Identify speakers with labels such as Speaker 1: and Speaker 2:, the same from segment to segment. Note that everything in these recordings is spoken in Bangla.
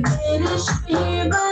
Speaker 1: Bittersweet, but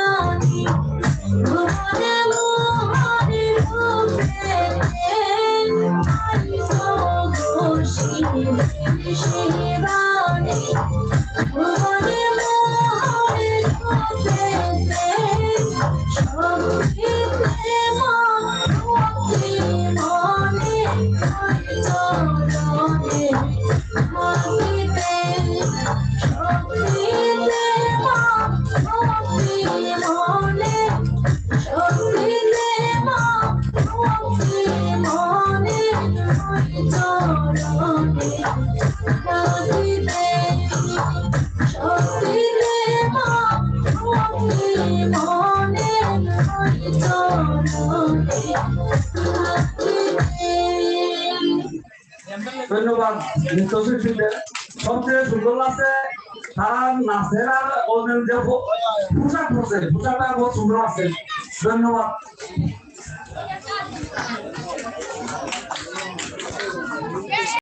Speaker 2: ধন্যবাদ নৃত্যশিল্পীদের সবচেয়ে সুন্দর লাগছে তারা নাচের আর অন্যের যে ধন্যবাদ।